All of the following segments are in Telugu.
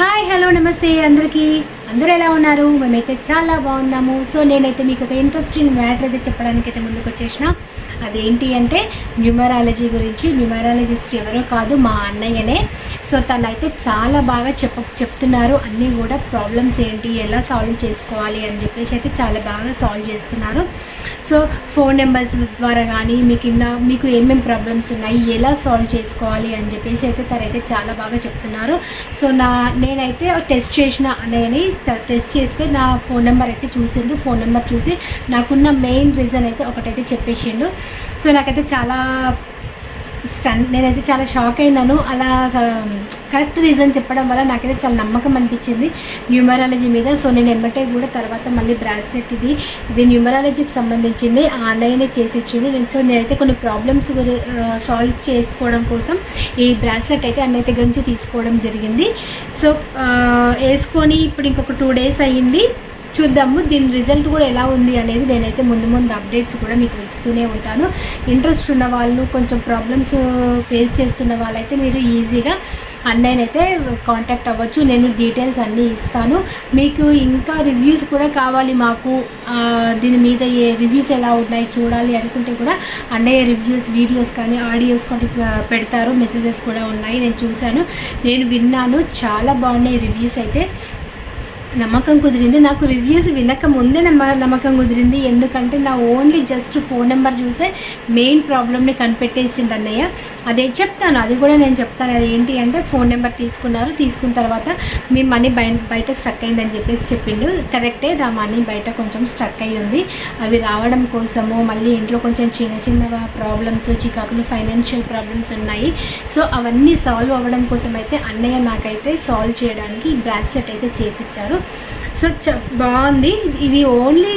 హాయ్ హలో నమస్తే అందరికీ. అందరూ ఎలా ఉన్నారు? మేమైతే చాలా బాగున్నాము. సో నేనైతే మీకు ఒక ఇంట్రెస్టింగ్ మ్యాటర్ అయితే చెప్పడానికి అయితే ముందుకు వచ్చేసిన అదేంటి అంటే న్యూమరాలజీ గురించి. న్యూమరాలజిస్ట్ ఎవరో కాదు మా అన్నయ్యనే. సో తనైతే చాలా బాగా చెప్ప చెప్తున్నారు. అన్నీ కూడా ప్రాబ్లమ్స్ ఏంటి ఎలా సాల్వ్ చేసుకోవాలి అని చెప్పేసి అయితే చాలా బాగా సాల్వ్ చేస్తున్నారు. సో ఫోన్ నెంబర్స్ ద్వారా కానీ మీకు ఇన్న మీకు ఏమేమి ప్రాబ్లమ్స్ ఉన్నాయి ఎలా సాల్వ్ చేసుకోవాలి అని చెప్పేసి అయితే తనైతే చాలా బాగా చెప్తున్నారు. సో నా నేనైతే టెస్ట్ చేసిన అనేది టెస్ట్ చేస్తే నా ఫోన్ నెంబర్ అయితే చూసిండు. ఫోన్ నెంబర్ చూసి నాకున్న మెయిన్ రీజన్ అయితే ఒకటైతే చెప్పేసిండు. సో నాకైతే చాలా స్టన్ నేనైతే చాలా షాక్ అయినాను. అలా కరెక్ట్ రీజన్ చెప్పడం వల్ల నాకైతే చాలా నమ్మకం అనిపించింది న్యూమరాలజీ మీద. సో నేను ఎమ్మటే కూడా తర్వాత మళ్ళీ బ్రాస్లెట్ ఇది ఇది న్యూమరాలజీకి సంబంధించింది. ఆన్లైనే చేసిచ్చింది నేను. సో నేనైతే కొన్ని ప్రాబ్లమ్స్ సాల్వ్ చేసుకోవడం కోసం ఈ బ్రాస్లెట్ అయితే అన్నైతే దగ్గర తీసుకోవడం జరిగింది. సో వేసుకొని ఇప్పుడు ఇంకొక టూ డేస్ అయ్యింది. చూద్దాము. దీని రిజల్ట్ కూడా ఎలా ఉంది అనేది నేనైతే ముందు ముందు అప్డేట్స్ కూడా మీకు ఇస్తూనే ఉంటాను. ఇంట్రెస్ట్ ఉన్న వాళ్ళు కొంచెం ప్రాబ్లమ్స్ ఫేస్ చేస్తున్న వాళ్ళైతే మీరు ఈజీగా అన్నయ్యనైతే కాంటాక్ట్ అవ్వచ్చు. నేను డీటెయిల్స్ అన్నీ ఇస్తాను. మీకు ఇంకా రివ్యూస్ కూడా కావాలి మాకు. దీని మీద ఏ రివ్యూస్ ఎలా ఉన్నాయి చూడాలి అనుకుంటే కూడా అన్నయ్య రివ్యూస్ వీడియోస్ కానీ ఆడియోస్ కానీ పెడతారు. మెసేజెస్ కూడా ఉన్నాయి. నేను చూశాను. నేను విన్నాను. చాలా బాగున్నాయి రివ్యూస్ అయితే. నమ్మకం కుదిరింది. నాకు రివ్యూస్ వినక ముందే నమ్మ నమ్మకం కుదిరింది. ఎందుకంటే నా ఓన్లీ జస్ట్ ఫోన్ నెంబర్ చూసే మెయిన్ ప్రాబ్లమ్ని కనిపెట్టేసింది అన్నయ్య. అదే చెప్తాను. అది కూడా నేను చెప్తాను. అది ఏంటి అంటే ఫోన్ నెంబర్ తీసుకున్నారు. తీసుకున్న తర్వాత మీ మనీ బయట బయట స్ట్రక్ అయిందని చెప్పేసి చెప్పిండు. కరెక్టే నా మనీ బయట కొంచెం స్ట్రక్ అయ్యి ఉంది. అవి రావడం కోసము మళ్ళీ ఇంట్లో కొంచెం చిన్న చిన్న ప్రాబ్లమ్స్ చికాకులు ఫైనాన్షియల్ ప్రాబ్లమ్స్ ఉన్నాయి. సో అవన్నీ సాల్వ్ అవ్వడం కోసం అయితే అన్నయ్య నాకైతే సాల్వ్ చేయడానికి బ్రాస్లెట్ అయితే చేసిచ్చారు. సో చ బాగుంది. ఇది ఓన్లీ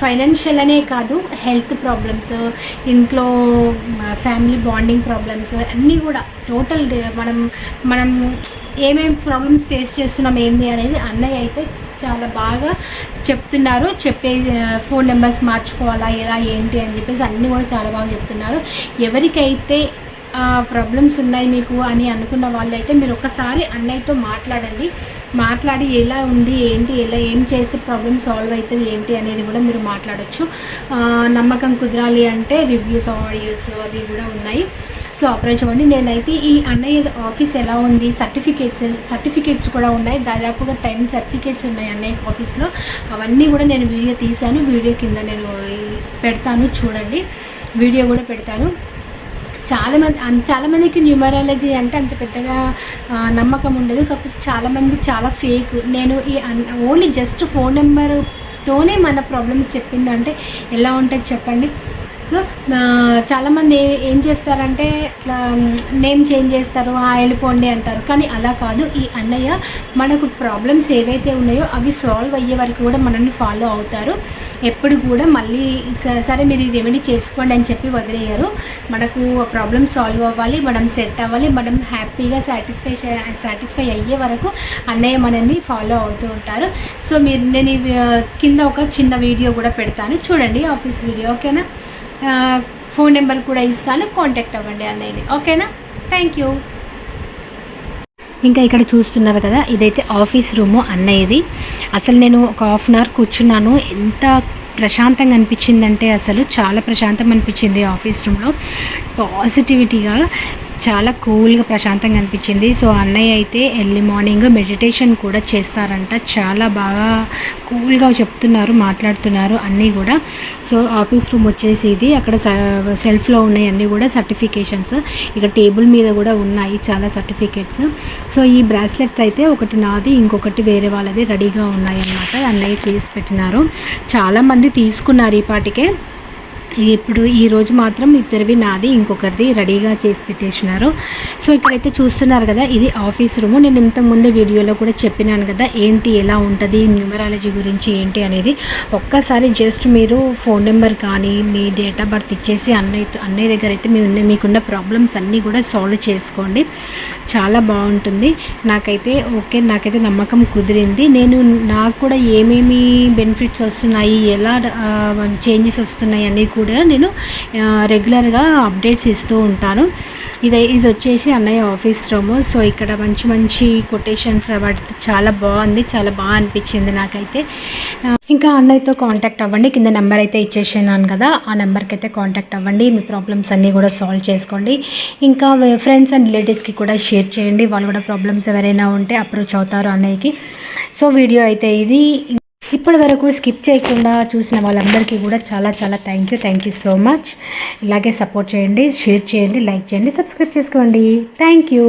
ఫైనాన్షియల్ అనే కాదు హెల్త్ ప్రాబ్లమ్స్ ఇంట్లో ఫ్యామిలీ బాండింగ్ ప్రాబ్లమ్స్ అన్నీ కూడా టోటల్ మనం మనం ఏమేమి ప్రాబ్లమ్స్ ఫేస్ చేస్తున్నాం ఏంది అనేది అన్నయ్య అయితే చాలా బాగా చెప్తున్నారు. చెప్పే ఫోన్ నెంబర్స్ మార్చుకోవాలా ఎలా ఏంటి అని చెప్పేసి అన్నీ కూడా చాలా బాగా చెప్తున్నారు. ఎవరికైతే ప్రాబ్లమ్స్ ఉన్నాయి మీకు అని అనుకున్న వాళ్ళైతే మీరు ఒకసారి అన్నయ్యతో మాట్లాడండి. మాట్లాడి ఎలా ఉంది ఏంటి ఎలా ఏం చేసి ప్రాబ్లమ్ సాల్వ్ అవుతుంది ఏంటి అనేది కూడా మీరు మాట్లాడచ్చు. నమ్మకం కుదరాలి అంటే రివ్యూస్ ఆడియోస్ అవి కూడా ఉన్నాయి. సో అప్రోచ్ అవ్వండి నేనైతే ఈ అన్నయ్య ఆఫీస్ ఎలా ఉంది సర్టిఫికేట్స్ సర్టిఫికేట్స్ కూడా ఉన్నాయి. దాదాపుగా టెన్ సర్టిఫికేట్స్ ఉన్నాయి అన్నయ్య ఆఫీస్లో అవన్నీ కూడా నేను వీడియో తీశాను. వీడియో కింద నేను పెడతాను చూడండి. వీడియో కూడా పెడతాను. చాలా మంది న్యూమరాలజీ అంటే అంత పెద్దగా నమ్మకం ఉండదు. కాకపోతే చాలామంది చాలా ఫేక్. నేను ఈ ఓన్లీ జస్ట్ ఫోన్ నెంబర్తోనే మన ప్రాబ్లమ్స్ చెప్పిండు. అంటే ఎలా ఉంటుంది చెప్పండి? సో చాలామంది ఏం చేస్తారంటే ఇట్లా నేమ్ చేంజ్ చేస్తారు "ఆ, వెళ్ళిపోండి అంటారు. కానీ అలా కాదు. ఈ అన్నయ్య మనకు ప్రాబ్లమ్స్ ఏవైతే ఉన్నాయో అవి సాల్వ్ అయ్యే వరకు కూడా మనల్ని ఫాలో అవుతారు. ఎప్పుడు కూడా మళ్ళీ సరే మీరు ఈ రెమెడీ చేసుకోండి అని చెప్పి వదిలేయరు. మనకు ప్రాబ్లమ్ సాల్వ్ అవ్వాలి మనం సెట్ అవ్వాలి మనం హ్యాపీగా సాటిస్ఫై సాటిస్ఫై అయ్యే వరకు అన్నయ్య మనల్ని ఫాలో అవుతూ ఉంటారు. సో మీరు నేను ఈ కింద ఒక చిన్న వీడియో కూడా పెడతాను. చూడండి ఆఫీస్ వీడియో ఓకేనా? ఫోన్ నెంబర్ కూడా ఇస్తాను. కాంటాక్ట్ అవ్వండి అన్నయ్యని. ఓకేనా? థ్యాంక్ యూ ఇంకా ఇక్కడ చూస్తున్నారు కదా ఇదైతే ఆఫీస్ రూము అన్నయ్యది. అసలు నేను ఒక హాఫ్ అన్ అవర్ కూర్చున్నాను. ఎంత ప్రశాంతంగా అనిపించిందంటే అసలు చాలా ప్రశాంతం అనిపించింది ఆఫీస్ రూమ్లో. పాజిటివిటీగా చాలా కూల్గా ప్రశాంతంగా అనిపించింది. సో అన్నయ్య అయితే ఎర్లీ మార్నింగ్ మెడిటేషన్ కూడా చేస్తారంట. చాలా బాగా కూల్గా చెప్తున్నారు మాట్లాడుతున్నారు అన్నీ కూడా. సో ఆఫీస్ రూమ్ వచ్చేసి ఇది. అక్కడ సెల్ఫ్లో ఉన్నాయి అన్నీ కూడా సర్టిఫికేషన్స్. ఇక్కడ టేబుల్ మీద కూడా ఉన్నాయి చాలా సర్టిఫికేట్స్. సో ఈ బ్రాస్లెట్స్ అయితే ఒకటి నాది ఇంకొకటి వేరే వాళ్ళది రెడీగా ఉన్నాయి అన్నమాట అన్నయ్య చేసి పెట్టినారు. చాలామంది తీసుకున్నారు ఈ పాటికే. ఇప్పుడు ఈరోజు మాత్రం ఇద్దరివి నాది ఇంకొకరిది రెడీగా చేసి పెట్టేసినారు. సో ఇక్కడైతే చూస్తున్నారు కదా ఇది ఆఫీస్ రూమ్. నేను ఇంతకుముందే వీడియోలో కూడా చెప్పినాను కదా ఏంటి ఎలా ఉంటుంది న్యూమరాలజీ గురించి ఏంటి అనేది. ఒక్కసారి జస్ట్ మీరు ఫోన్ నెంబర్ కానీ మీ డేట్ ఆఫ్ బర్త్ ఇచ్చేసి అన్నయ్య అన్నయ్య దగ్గర అయితే మీ ఉన్న మీకున్న ప్రాబ్లమ్స్ అన్నీ కూడా సాల్వ్ చేసుకోండి. చాలా బాగుంటుంది. నాకైతే ఓకే నాకైతే నమ్మకం కుదిరింది. నేను నాకు కూడా ఏమేమి బెనిఫిట్స్ వస్తున్నాయి ఎలా చేంజెస్ వస్తున్నాయి అనేది కూడా నేను రెగ్యులర్గా అప్డేట్స్ ఇస్తూ ఉంటాను. ఇది ఇది వచ్చేసి అన్నయ్య ఆఫీస్ రూమ్ సో ఇక్కడ మంచి మంచి కొటేషన్స్ వాటితో చాలా బాగుంది చాలా బాగా అనిపించింది నాకైతే. ఇంకా అన్నయ్యతో కాంటాక్ట్ అవ్వండి. కింద నెంబర్ అయితే ఇచ్చేసాను కదా ఆ నెంబర్కి అయితే కాంటాక్ట్ అవ్వండి. మీ ప్రాబ్లమ్స్ అన్నీ కూడా సాల్వ్ చేసుకోండి. ఇంకా ఫ్రెండ్స్ అండ్ రిలేటివ్స్కి కూడా షేర్ చేయండి. వాళ్ళు కూడా ప్రాబ్లమ్స్ ఎవరైనా ఉంటే అప్రోచ్ అవుతారు అన్నయ్యకి. సో వీడియో అయితే ఇది. ఇప్పటి వరకు స్కిప్ చేయకుండా చూసిన వాళ్ళందరికీ కూడా చాలా చాలా thank you thank you so much ఇలాగే సపోర్ట్ చేయండి షేర్ చేయండి లైక్ చేయండి సబ్స్క్రైబ్ చేసుకోండి. Thank you